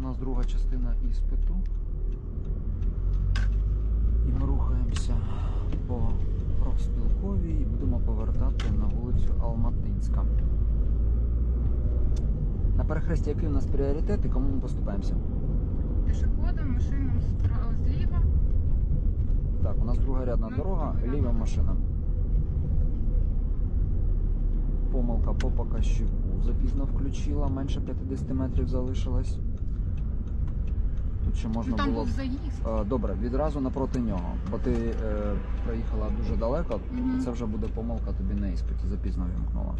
У нас друга частина іспиту. І ми рухаємося по профспілковій і будемо повертати на вулицю Алматинська. На перехресті який у нас пріоритет і кому ми поступаємося? Пішоходом, машинам зліва. Так, у нас другорядна Ну, дорога, ліва машина. Помилка по показчику. Запізно включила, менше 50 метрів залишилось. Тут ще можна Ну, там було. був заїзд. Е, Добре, відразу напроти нього, бо ти е, проїхала дуже далеко, Мгм. це вже буде помилка тобі на іспиті, запізно вімкнула.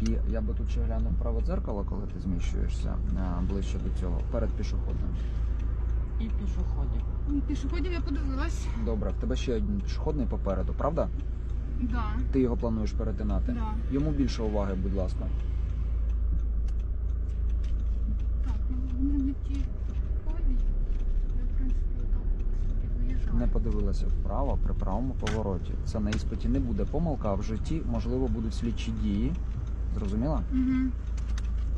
І я би тут ще глянув праве дзеркало, коли ти зміщуєшся е, ближче до цього, перед пішоходним. І пішоходів. Ну, Пішоходів я подивилась. Добре, в тебе ще один пішохідний попереду, правда? Да, Ти його плануєш перетинати. да. Йому більше уваги, будь ласка. Так, ну вони не ті ходять. Я, в принципі, так собі виїжджаю. Не подивилася вправо при правому повороті. Це на іспиті не буде помилка, а в житті, можливо, будуть слідчі дії. Зрозуміла? Угу,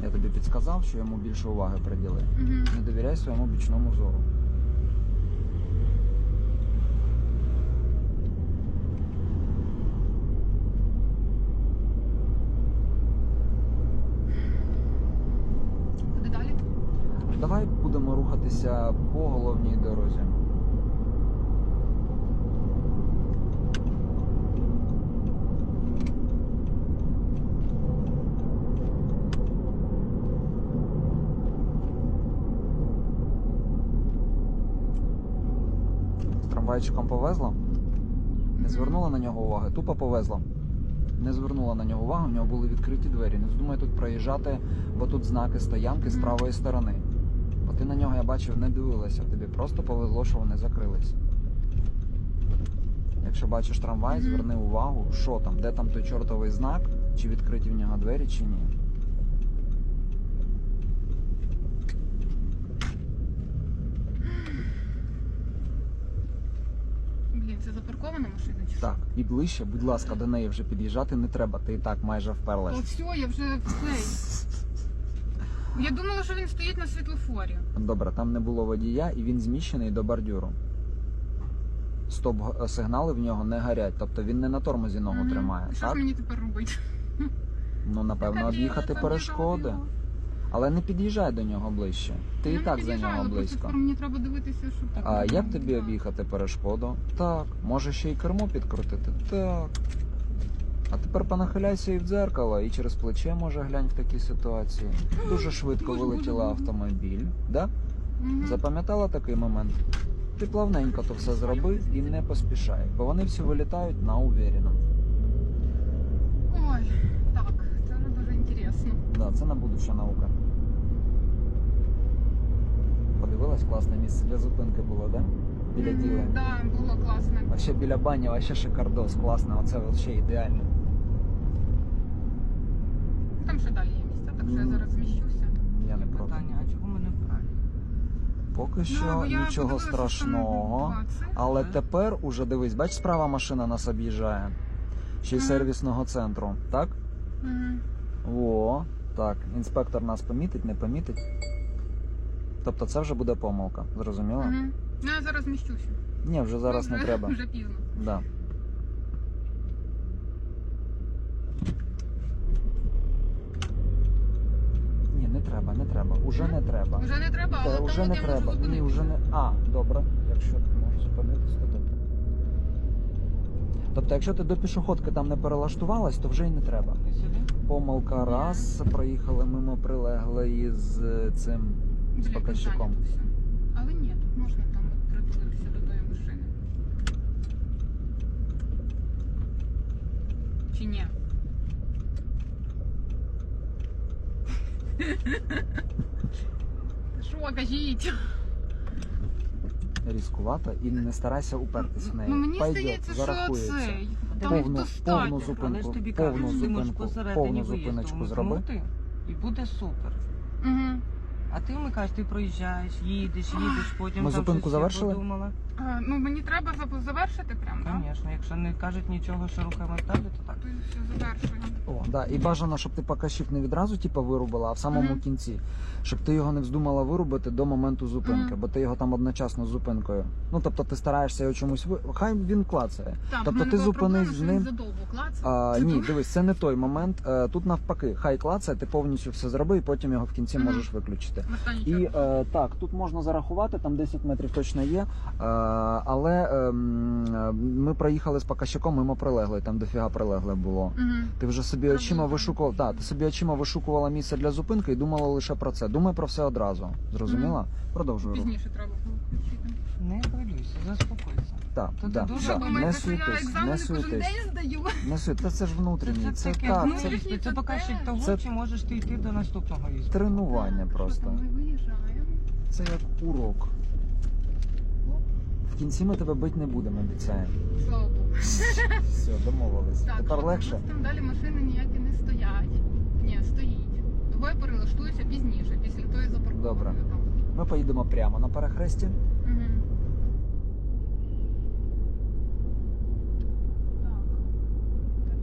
Я тобі підсказав, що йому більше уваги приділи. угу. Не довіряй своєму бічному зору. Куди далі? Давай будемо рухатися по головній дорозі. З повезла? Не звернула на нього уваги, тупо повезла. Не звернула на нього уваги, у нього були відкриті двері. Не вздумай тут проїжджати, бо тут знаки стоянки з правої сторони. Бо ти на нього, я бачив, не дивилася. Тобі просто повезло, що вони закрились. Якщо бачиш трамвай, зверни увагу, що там, де там той чортовий знак, чи відкриті в нього двері, чи ні. Запаркована машина чи що? Так, і ближче, будь ласка, до неї вже під'їжджати не треба. Ти і так майже вперлась. О, все, я вже цей. Я думала, що він стоїть на світлофорі. Добре, там не було водія, і він зміщений до бордюру. Стоп сигнали в нього не горять, тобто він не на тормозі ногу Мгм. тримає. Що так? ж мені тепер робити? Ну напевно об'їхати перешкоди. Але не під'їжджай до нього ближче. Ти Я і не так за під'їжджаю, нього але просто близько. тепер Мені треба дивитися, щоб так. А як тобі Так. об'їхати перешкоду? Так. Може ще й кермо підкрутити? Так. А тепер понахиляйся і в дзеркало, і через плече може глянь в такій ситуації. Дуже швидко Боже, вилетіла боже, боже. автомобіль. Да? Мгм. Запам'ятала такий момент? Ти плавненько то все зроби і не поспішай, бо вони всі вилітають на увірено. Ой, так, це не дуже інтересно. Да, це на будуща наука. Подивилась, класне місце для зупинки було, да? Біля Мгм, діла. Да, було класно. А ще біля бані, а ще шикардос, класно, оце ще ідеально. Там ще далі є місця, так що я Ну, зараз зміщуся. Я не проти. Питання, а чого ми не вправі? Поки що Ну, нічого страшного. Але Ага. тепер уже дивись, бач, справа машина нас об'їжджає. Ще й Ага. сервісного центру, так? Мгм. О, так. Інспектор нас помітить, не помітить. Тобто це вже буде помилка, зрозуміло? Мгм. Ну, я зараз зміщуся. Ні, вже зараз не треба. Вже пізно. Да. Ні, не треба, не треба. Уже не треба. Вже не треба, але Та, там от не я можу треба. Ні, зупинитися. вже не. А, добре. Якщо ти можеш зупинитися, то добре. Тобто, якщо ти до пішоходки там не перелаштувалась, то вже й не треба. Помилка раз, проїхали мимо прилеглої з е, цим з Блін, показчиком. зайнято все. Але ні, тут можна там от притулитися до тої машини. Чи ні? Що, кажіть? Різкувата і не старайся упертись в неї. Ну мені Пойдет, здається, що зарахується. цей. Там їх Повну, повну зупинку, Але ж тобі повну кажуть, ти можеш зупинку, посередині повну виїзду зупиночку зроби. і буде супер. Угу. А ти вмикаєш, ти проїжджаєш, їдеш, їдеш, потім Ми там зупинку щось завершили? подумала. Е, Ну, мені треба завершити прямо, так? Звісно, якщо не кажуть нічого, що рухаємо далі, то так. То все, завершуємо. О, да. І бажано, щоб ти покащик не відразу типу, вирубила, а в самому Мгм. кінці. Щоб ти його не вздумала вирубити до моменту зупинки, Мгм. бо ти його там одночасно з зупинкою. Ну тобто ти стараєшся його чомусь ви. Хай він клацає. Так, Тобто в мене ти була зупинись проблема, з що ним. він задовго клацав. А, ні, дивись, це не той момент. Е, Тут навпаки, хай клацає, ти повністю все зроби, і потім його в кінці Мгм. можеш виключити. В останній І час. е, так, тут можна зарахувати, там 10 метрів точно є. Е, але ем, е, ми проїхали з покащиком мимо прилеглої, там дофіга прилегле було. Мгм. Ти вже собі очима вишукував. Так, ти собі очима вишукувала місце для зупинки і думала лише про це. Думай про все одразу. Зрозуміла? Продовжуй рух. Пізніше треба було включити. Не хвилюйся, заспокойся. Так, То ти да, дуже да. не екзамени не здаю. Не суетись. Та це ж внутрішній. Це, таке так, це внутрішнє. внутрішнє, це показчик того, Це- чи можеш ти йти до наступного їзду. тренування Так, просто. Що там, ми виїжджаємо. Це як урок. В кінці ми тебе бити не будемо, обіцяємо. Слава Богу. Все, домовились. Так, Тепер легше. у нас Там далі машини ніякі не стоять. Ні, стоїть. Я перелаштуюся пізніше, після тої запаркованої Добре. там. Ми поїдемо прямо на перехресті. Мгм. Так.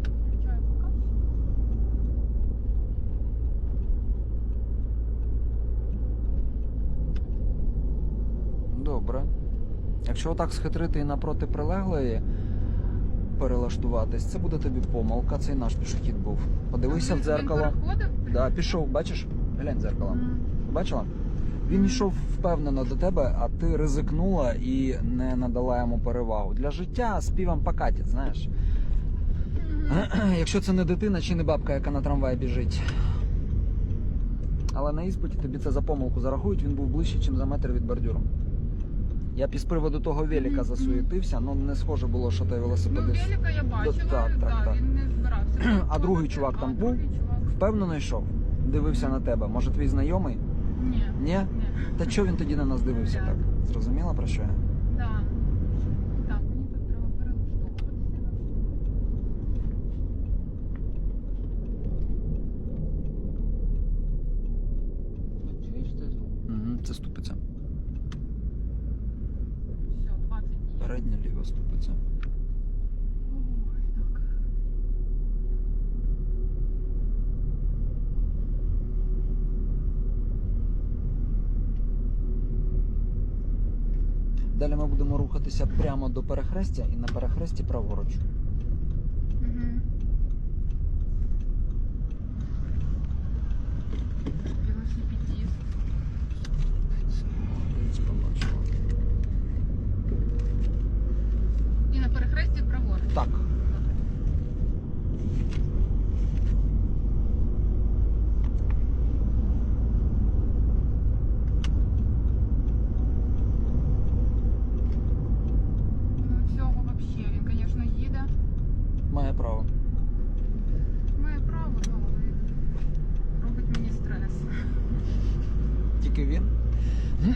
Так, включаю показ. Добре. Якщо отак схитрити і напроти прилеглої перелаштуватись, це буде тобі помилка. Цей наш пішохід був. Подивися в дзеркало. Да, пішов, бачиш? Глянь в дзеркало. Бачила? Він йшов впевнено до тебе, а ти ризикнула і не надала йому перевагу. Для життя співам покатить, знаєш. Якщо це не дитина чи не бабка, яка на трамваї біжить. Але на іспиті тобі це за помилку зарахують, він був ближче, ніж за метр від бордюру. Я із приводу того велика Мгм. засуєтився, ну не схоже було, що той Ну, велосипедист. Велика я бачила, так, так, так. він не збирався. А другий чувак там був? Впевнено йшов, дивився на тебе. Може, твій знайомий? Ні. Ні? Ні. Та чого він тоді на нас дивився так? Зрозуміла про що я? Да. Так, мені тут треба перелаштовуватися. Ну, чуєш звук? Угу, це ступиця. Так. Далі ми будемо рухатися прямо до перехрестя і на перехресті праворуч. Мгм. Велосипедист. Молодець, побачила. І на перехресті праворуч. Так. Ну, цього вообще. Він, звісно, їде. Має право. Має право, але робить мені стрес. Тільки він.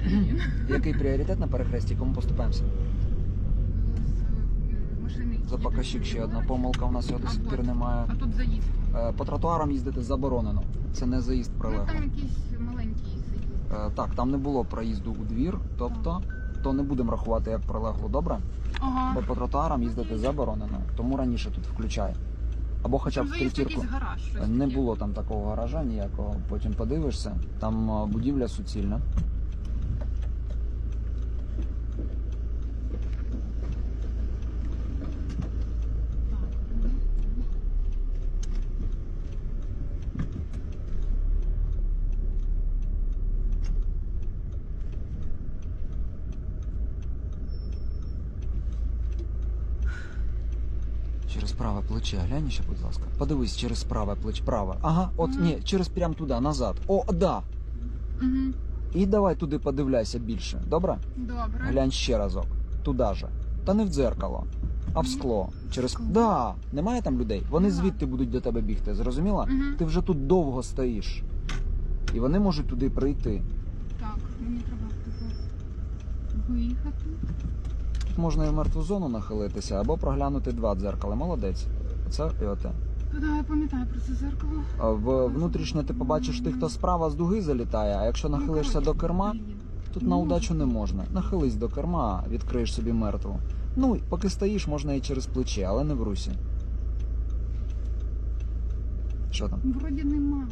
Він. Який пріоритет на перехресті? Кому поступаємося? Е. За їдуть ще одна помилка, у нас його до сих пір немає. А тут заїзд. Е, По тротуарам їздити заборонено. Це не заїзд прилегло. там якийсь маленький заїзд. Е, Так, там не було проїзду у двір, тобто то не будемо рахувати як прилегло, добре? Ага. Бо по тротуарам їздити заборонено, тому раніше тут включай. Або хоча б в третірку. гараж. Не було там такого гаража ніякого. Потім подивишся. Там е, будівля суцільна. Так, мгм. Через праве плече, глянь ще, будь ласка. Подивись через праве плече. Праве. Ага, от Мгм. ні, через прям туди, назад. О, да. Мгм. І давай туди подивляйся більше. Добре? Добре. Глянь ще разок. Туди же. Та не в дзеркало, а в скло. Через. Скло. Да, немає там людей. Вони Нема. звідти будуть до тебе бігти, зрозуміла? Мгм. Ти вже тут довго стоїш. І вони можуть туди прийти. Так, мені треба виїхати. Тут можна і в мертву зону нахилитися або проглянути два дзеркала. Молодець. Оце і оте. Ну, Я пам'ятаю про це зеркало. А В внутрішнє ти побачиш тих, хто справа з дуги залітає, а якщо ну, нахилишся до керма, тут на удачу не можна. Нахились до керма, відкриєш собі мертву. Ну, поки стоїш, можна і через плечі, але не в русі. Що там? Вроді нема.